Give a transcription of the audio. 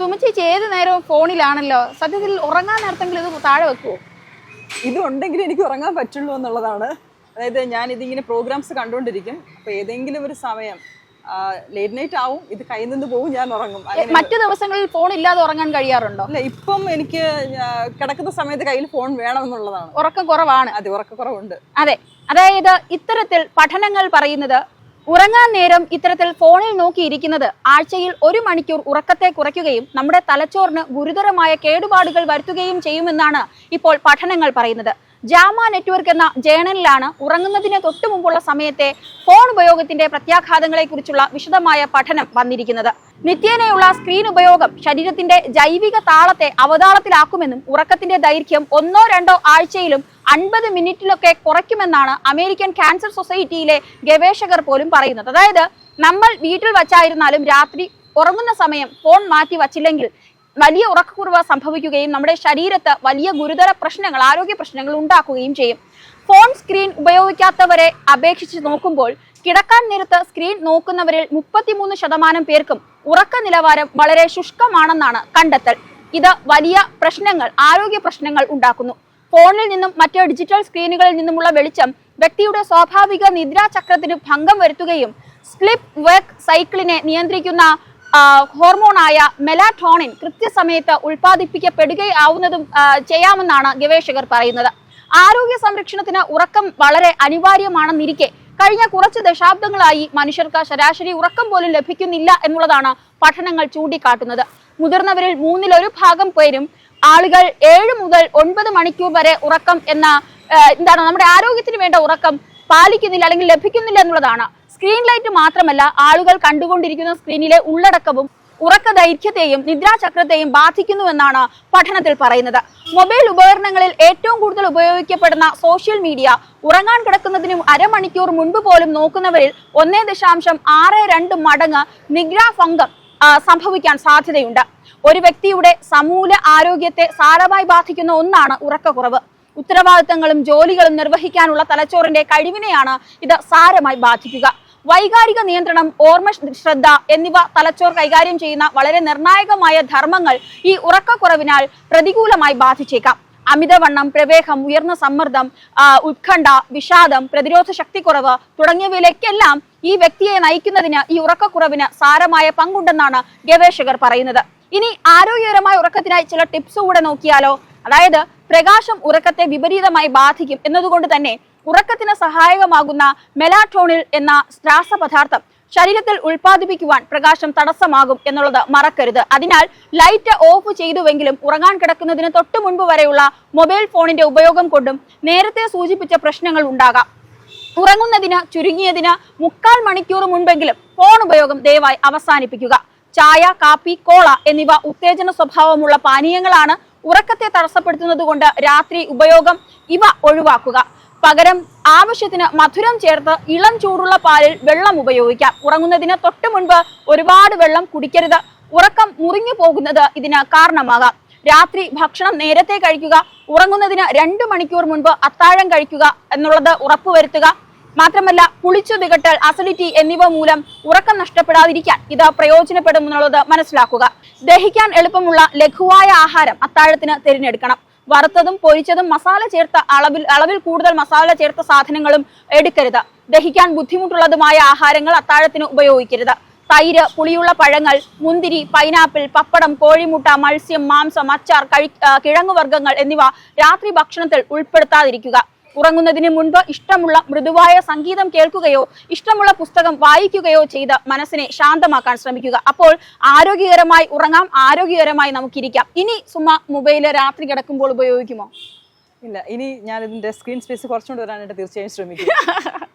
സുമിച്ചേച്ചി ഏത് നേരവും ഫോണിലാണല്ലോ. സത്യത്തിൽ ഉറങ്ങാൻ നേരത്തെങ്കിലും ഇത് താഴെ വെക്കുവോ? ഇത് ഉണ്ടെങ്കിൽ എനിക്ക് ഉറങ്ങാൻ പറ്റുള്ളൂ എന്നുള്ളതാണ്. അതായത് ഞാൻ ഇതിങ്ങനെ പ്രോഗ്രാംസ് കണ്ടുകൊണ്ടിരിക്കും. അപ്പോൾ ഏതെങ്കിലും ഒരു സമയം ലേറ്റ് നൈറ്റ് ആവും ഇത് കയ്യിൽ നിന്ന് പോകും ഞാൻ ഉറങ്ങും. മറ്റു ദിവസങ്ങളിൽ ഫോൺ ഇല്ലാതെ ഉറങ്ങാൻ കഴിയാറുണ്ടോ? അല്ല ഇപ്പം എനിക്ക് കിടക്കുന്ന സമയത്ത് കയ്യിൽ ഫോൺ വേണം എന്നുള്ളതാണ് ഉറക്കം കുറവാണ്. അതെ ഉറക്കക്കുറവുണ്ട് അതെ അതായത് ഇത്തരത്തിൽ പഠനങ്ങൾ പറയുന്നത് ഉറങ്ങാൻ നേരം ഇത്തരത്തിൽ ഫോണിൽ നോക്കിയിരിക്കുന്നത് ആഴ്ചയിൽ ഒരു മണിക്കൂർ ഉറക്കത്തെ കുറയ്ക്കുകയും നമ്മുടെ തലച്ചോറിന് ഗുരുതരമായ കേടുപാടുകൾ വരുത്തുകയും ചെയ്യുമെന്നാണ് ഇപ്പോൾ പഠനങ്ങൾ പറയുന്നത്. ജാമ നെറ്റ്വർക്ക് എന്ന ജേണലിലാണ് ഉറങ്ങുന്നതിന് തൊട്ടു മുമ്പുള്ള സമയത്തെ ഫോൺ ഉപയോഗത്തിന്റെ പ്രത്യാഘാതങ്ങളെക്കുറിച്ചുള്ള വിശദമായ പഠനം വന്നിരിക്കുന്നത്. നിത്യേനയുള്ള സ്ക്രീൻ ഉപയോഗം ശരീരത്തിന്റെ ജൈവിക താളത്തെ അവതാളത്തിലാക്കുമെന്നും ഉറക്കത്തിന്റെ ദൈർഘ്യം ഒന്നോ രണ്ടോ ആഴ്ചയിലും അൻപത് മിനിറ്റിലൊക്കെ കുറയ്ക്കുമെന്നാണ് അമേരിക്കൻ ക്യാൻസർ സൊസൈറ്റിയിലെ ഗവേഷകർ പോലും പറയുന്നത്. അതായത് നമ്മൾ വീട്ടിൽ വച്ചായിരുന്നാലും രാത്രി ഉറങ്ങുന്ന സമയം ഫോൺ മാറ്റി വച്ചില്ലെങ്കിൽ വലിയ ഉറക്കക്കുറവ് സംഭവിക്കുകയും നമ്മുടെ ശരീരത്ത് വലിയ ഗുരുതര പ്രശ്നങ്ങൾ ആരോഗ്യ പ്രശ്നങ്ങൾ ഉണ്ടാക്കുകയും ചെയ്യും. ഫോൺ സ്ക്രീൻ ഉപയോഗിക്കാത്തവരെ അപേക്ഷിച്ച് നോക്കുമ്പോൾ കിടക്കാൻ നേരത്ത് സ്ക്രീൻ നോക്കുന്നവരിൽ മുപ്പത്തിമൂന്ന് ശതമാനം പേർക്കും ഉറക്ക നിലവാരം വളരെ ശുഷ്കമാണെന്നാണ് കണ്ടെത്തൽ. ഇത് വലിയ പ്രശ്നങ്ങൾ ആരോഗ്യ പ്രശ്നങ്ങൾ ഉണ്ടാക്കുന്നു. ഫോണിൽ നിന്നും മറ്റ് ഡിജിറ്റൽ സ്ക്രീനുകളിൽ നിന്നുമുള്ള വെളിച്ചം വ്യക്തിയുടെ സ്വാഭാവിക നിദ്രാചക്രത്തിന് ഭംഗം വരുത്തുകയും സ്ലിപ്പ് വർക്ക് സൈക്കിളിനെ നിയന്ത്രിക്കുന്ന ഹോർമോണായ മെലാട്രോണിൻ കൃത്യസമയത്ത് ഉൽപ്പാദിപ്പിക്കപ്പെടുകയാവുന്നതും ചെയ്യാമെന്നാണ് ഗവേഷകർ പറയുന്നത്. ആരോഗ്യ സംരക്ഷണത്തിന് ഉറക്കം വളരെ അനിവാര്യമാണെന്നിരിക്കെ കഴിഞ്ഞ കുറച്ച് ദശാബ്ദങ്ങളായി മനുഷ്യർക്ക് ശരാശരി ഉറക്കം പോലും ലഭിക്കുന്നില്ല എന്നുള്ളതാണ് പഠനങ്ങൾ ചൂണ്ടിക്കാട്ടുന്നത്. മുതിർന്നവരിൽ മൂന്നിലൊരു ഭാഗം പേരും ആളുകൾ ഏഴ് മുതൽ ഒൻപത് മണിക്കൂർ വരെ ഉറക്കം എന്ന എന്താണ് നമ്മുടെ ആരോഗ്യത്തിന് വേണ്ട ഉറക്കം പാലിക്കുന്നില്ല അല്ലെങ്കിൽ ലഭിക്കുന്നില്ല എന്നുള്ളതാണ്. സ്ക്രീൻ ലൈറ്റ് മാത്രമല്ല ആളുകൾ കണ്ടുകൊണ്ടിരിക്കുന്ന സ്ക്രീനിലെ ഉള്ളടക്കവും ഉറക്ക ദൈർഘ്യത്തെയും നിദ്രാചക്രത്തെയും ബാധിക്കുന്നുവെന്നാണ് പഠനത്തിൽ പറയുന്നത്. മൊബൈൽ ഉപകരണങ്ങളിൽ ഏറ്റവും കൂടുതൽ ഉപയോഗിക്കപ്പെടുന്ന സോഷ്യൽ മീഡിയ ഉറങ്ങാൻ കിടക്കുന്നതിന് അരമണിക്കൂർ മുൻപ് പോലും നോക്കുന്നവരിൽ ഒന്നേ ദശാംശം ആറ് രണ്ട് മടങ്ങ് നിഗ്രാഭംഗം ആ, സംഭവിക്കാൻ സാധ്യതയുണ്ട്. ഒരു വ്യക്തിയുടെ സമൂല ആരോഗ്യത്തെ സാരമായി ബാധിക്കുന്ന ഒന്നാണ് ഉറക്കക്കുറവ്. ഉത്തരവാദിത്തങ്ങളും ജോലികളും നിർവഹിക്കാനുള്ള തലച്ചോറിന്റെ കഴിവിനെയാണ് ഇത് സാരമായി ബാധിക്കുക. വൈകാരിക നിയന്ത്രണം ഓർമ്മ ശ്രദ്ധ എന്നിവ തലച്ചോർ കൈകാര്യം ചെയ്യുന്ന വളരെ നിർണായകമായ ധർമ്മങ്ങൾ ഈ ഉറക്കക്കുറവിനാൽ പ്രതികൂലമായി ബാധിച്ചേക്കാം. അമിതവണ്ണം പ്രവേഹം ഉയർന്ന സമ്മർദ്ദം ഉത്കണ്ഠ വിഷാദം പ്രതിരോധ ശക്തിക്കുറവ് തുടങ്ങിയവയിലേക്കെല്ലാം ഈ വ്യക്തിയെ നയിക്കുന്നതിന് ഈ ഉറക്കക്കുറവിന് സാരമായ പങ്കുണ്ടെന്നാണ് ഗവേഷകർ പറയുന്നത്. ഇനി ആരോഗ്യകരമായ ഉറക്കത്തിനായി ചില ടിപ്സ് കൂടെ നോക്കിയാലോ? അതായത് പ്രകാശം ഉറക്കത്തെ വിപരീതമായി ബാധിക്കും എന്നതുകൊണ്ട് തന്നെ ഉറക്കത്തിന് സഹായകമാകുന്ന മെലാട്രോണിൽ എന്ന രാസപദാർത്ഥം ശരീരത്തിൽ ഉൽപ്പാദിപ്പിക്കുവാൻ പ്രകാശം തടസ്സമാകും എന്നുള്ളത് മറക്കരുത്. അതിനാൽ ലൈറ്റ് ഓഫ് ചെയ്തുവെങ്കിലും ഉറങ്ങാൻ കിടക്കുന്നതിന് തൊട്ടു മുൻപ് വരെയുള്ള മൊബൈൽ ഫോണിന്റെ ഉപയോഗം കൊണ്ടും നേരത്തെ സൂചിപ്പിച്ച പ്രശ്നങ്ങൾ ഉണ്ടാകാം. ഉറങ്ങുന്നതിന് ചുരുങ്ങിയതിന് മുക്കാൽ മണിക്കൂർ മുൻപെങ്കിലും ഫോൺ ഉപയോഗം ദയവായി അവസാനിപ്പിക്കുക. ചായ കാപ്പി കോള എന്നിവ ഉത്തേജന സ്വഭാവമുള്ള പാനീയങ്ങളാണ് ഉറക്കത്തെ തടസ്സപ്പെടുത്തുന്നത് രാത്രി ഉപയോഗം ഇവ ഒഴിവാക്കുക. പകരം ആവശ്യത്തിന് മധുരം ചേർത്ത് ഇളം ചൂടുള്ള പാലിൽ വെള്ളം ഉപയോഗിക്കാം. ഉറങ്ങുന്നതിന് തൊട്ട് മുൻപ് ഒരുപാട് വെള്ളം കുടിക്കരുത്. ഉറക്കം മുറിഞ്ഞു പോകുന്നത് ഇതിന് കാരണമാകാം. രാത്രി ഭക്ഷണം നേരത്തെ കഴിക്കുക ഉറങ്ങുന്നതിന് രണ്ട് മണിക്കൂർ മുൻപ് അത്താഴം കഴിക്കുക എന്നുള്ളത് ഉറപ്പുവരുത്തുക. മാത്രമല്ല കുളിച്ചു തികട്ടൽ അസിഡിറ്റി എന്നിവ മൂലം ഉറക്കം നഷ്ടപ്പെടാതിരിക്കാൻ ഇത് പ്രയോജനപ്പെടുമെന്നുള്ളത് മനസ്സിലാക്കുക. ദഹിക്കാൻ എളുപ്പമുള്ള ലഘുവായ ആഹാരം അത്താഴത്തിന് തിരഞ്ഞെടുക്കണം. വറുത്തതും പൊരിച്ചതും മസാല ചേർത്ത അളവിൽ അളവിൽ കൂടുതൽ മസാല ചേർത്ത സാധനങ്ങളും എടുക്കരുത്. ദഹിക്കാൻ ബുദ്ധിമുട്ടുള്ളതുമായ ആഹാരങ്ങൾ അത്താഴത്തിന് ഉപയോഗിക്കരുത്. തൈര് പുളിയുള്ള പഴങ്ങൾ മുന്തിരി പൈനാപ്പിൾ പപ്പടം കോഴിമുട്ട മത്സ്യം മാംസം അച്ചാർ കഴി കിഴങ്ങുവർഗങ്ങൾ എന്നിവ രാത്രി ഭക്ഷണത്തിൽ ഉൾപ്പെടുത്താതിരിക്കുക. ഉറങ്ങുന്നതിന് മുൻപ് ഇഷ്ടമുള്ള മൃദുവായ സംഗീതം കേൾക്കുകയോ ഇഷ്ടമുള്ള പുസ്തകം വായിക്കുകയോ ചെയ്ത് മനസ്സിനെ ശാന്തമാക്കാൻ ശ്രമിക്കുക. അപ്പോൾ ആരോഗ്യകരമായി ഉറങ്ങാം ആരോഗ്യകരമായി നമുക്കിരിക്കാം. ഇനി സുമ മൊബൈൽ രാത്രി കിടക്കുമ്പോൾ ഉപയോഗിക്കുമോ? ഇല്ല ഇനി ഞാൻ ഇതിന്റെ സ്ക്രീൻ സ്പേസ് കുറച്ചുകൊണ്ട് വരാനായിട്ട് തീർച്ചയായും ശ്രമിക്കും.